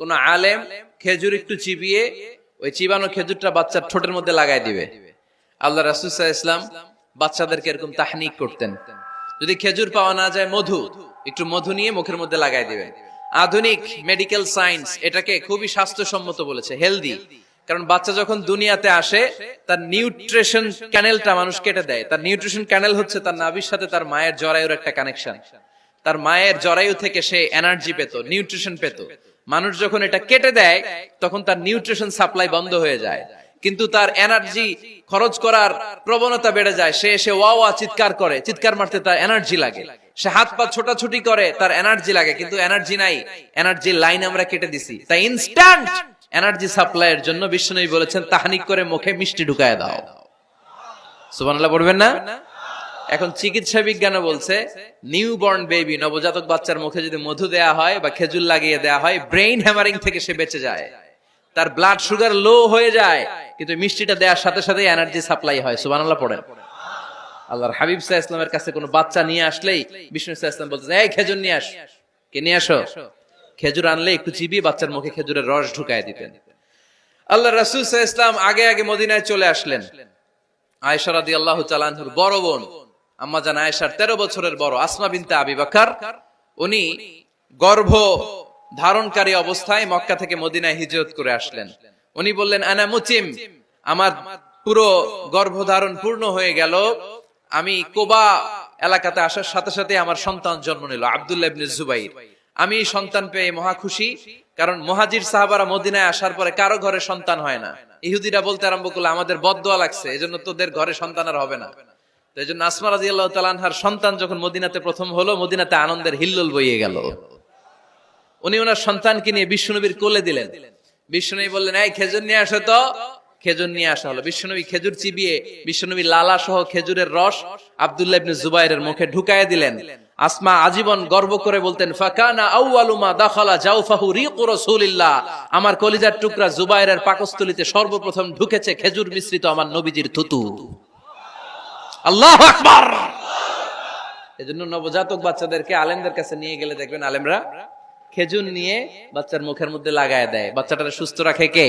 কোন আলেম খেজুর একটু চিবিয়ে ওই চিবানো খেজুরটা বাচ্চার ঠোঁটের মধ্যে লাগাই দিবে। আল্লাহ রাসুসাহ ইসলাম বাচ্চাদেরকে এরকম তাহনিক করতেন। যদি খেজুর পাওয়া না যায় মধু, একটু মধু নিয়ে মুখের মধ্যে লাগাই দিবেন আধুনিক মেডিকেল সায়েন্স এটাকে খুবই স্বাস্থ্যসম্মত বলেছে হেলদি কারণ বাচ্চা যখন দুনিয়াতে আসে, তার নিউট্রিশন ক্যানেলটা মানুষ কেটে দেয়। তার নিউট্রিশন ক্যানেল হচ্ছে তার নাভির সাথে তার মায়ের জরায়ুর একটা কানেকশন তার মায়ের জরায়ু থেকে সে এনার্জি পেত নিউট্রিশন পেত। মানুষ যখন এটা কেটে দেয়, তখন তার নিউট্রিশন সাপ্লাই বন্ধ হয়ে যায়। কিন্তু তার এনার্জি খরচ করার প্রবণতা বেড়ে যায়। সে এসে ওয়া চিৎকার করে। চিৎকার মারতে তার এনার্জি লাগে। সে হাত পা ছোটাছুটি করে, তার এনার্জি লাগে। কিন্তু এনার্জি নাই। এনার্জি লাইন আমরা কেটে দিছি। তাই ইনস্ট্যান্ট এনার্জি সাপ্লাইয়ের জন্য বিশ্বনবী বলেছেন, তাহানিক করে মুখে মিষ্টি ঢুকায় দাও। সুবহানাল্লাহ, পড়বেন না? এখন চিকিৎসা বিজ্ঞানে বলছে নিউ বর্ন বেবি নবজাতক বাচ্চার মুখে যদি মধু দেয়া হয় বা খেজুর লাগিয়ে দেয়া হয় ব্রেইন হ্যামারিং থেকে সে বেঁচে যায়। তার ব্লাড সুগার লো হয়ে যায়, কিন্তু মিষ্টিটা দেওয়ার সাথে সাথে এনার্জি সাপ্লাই হয়। সুবহানাল্লাহ, পড়েন। আল্লাহর হাবিব সাহা ইসলামের কাছে কোনো বাচ্চা নিয়ে আসলেই বিষ্ণু সাহা ইসলাম বলতে এই খেজুর নিয়ে আস। কে নিয়ে আসো? খেজুর আনলে একটু চিবিয়ে বাচ্চার মুখে খেজুরের রস ঢুকায় দিতেন। আল্লাহ রাসুল সাহা ইসলাম আগে আগে মদিনায় চলে আসলেন। আয়েশা রাদি আল্লাহ চালানহুর বড় বোন। আম্মা জান আয়েশার তেরো বছরের বড় আসমা বিনতে আবি বাকার, উনি গর্ভ ধারণকারী অবস্থায় মক্কা থেকে মদিনায় হিজরত করে আসলেন। উনি বললেন, আনা মুচিম আমার পুরো গর্ভধারণ পূর্ণ হয়ে গেল। আমি কোবা এলাকাতে আসার সাথে সাথে আমার সন্তান জন্ম নিল, আব্দুল্লাহ ইবনে জুবাইর। আমি সন্তান পেয়ে মহা খুশি, কারণ মহাজির সাহাবারা মদিনায় আসার পরে কারও ঘরে সন্তান হয় না। ইহুদিরা বলতে আরম্ভ করল, আমাদের বদদোয়া লাগছে, এজন্য তোদের ঘরে সন্তান আর হবে না। এই জন্য আসমা রাজি আল্লাহ তালানহার সন্তান যখন মদিনাতে প্রথম হলো, মদিনাতে আনন্দের হিল্লোল বইয়ে গেল। উনি ওনার সন্তানকে নিয়ে বিশ্বনবীর কোলে দিলেন। বিশ্বনবী বললেন, এই খেজুর নিয়ে আসো তো। খেজুর নিয়ে আসা হলো। বিশ্বনবী খেজুর চিবিয়ে বিশ্বনবী লালা সহ খেজুরের রস আব্দুল্লাহ ইবনে জুবাইরের মুখে ঢুকায় দিলেন। আসমা আজীবন গর্ব করে বলতেন, ফাকানা আউয়ালুমা দাখালা জাউফাহু রিকু রাসূলিল্লাহ। আমার কলিজার টুকরা জুবাইরের পাকস্থলিতে সর্বপ্রথম ঢুকেছে খেজুর মিশ্রিত আমার নবীজির থুতু। আল্লাহু আকবার। এজন্য নবজাতক বাচ্চাদেরকে আলেমদের কাছে নিয়ে গেলে দেখবেন আলেমরা খেজুর নিয়ে বাচ্চার মুখের মধ্যে লাগায় দেয়। বাচ্চাটা সুস্থ রাখে কে?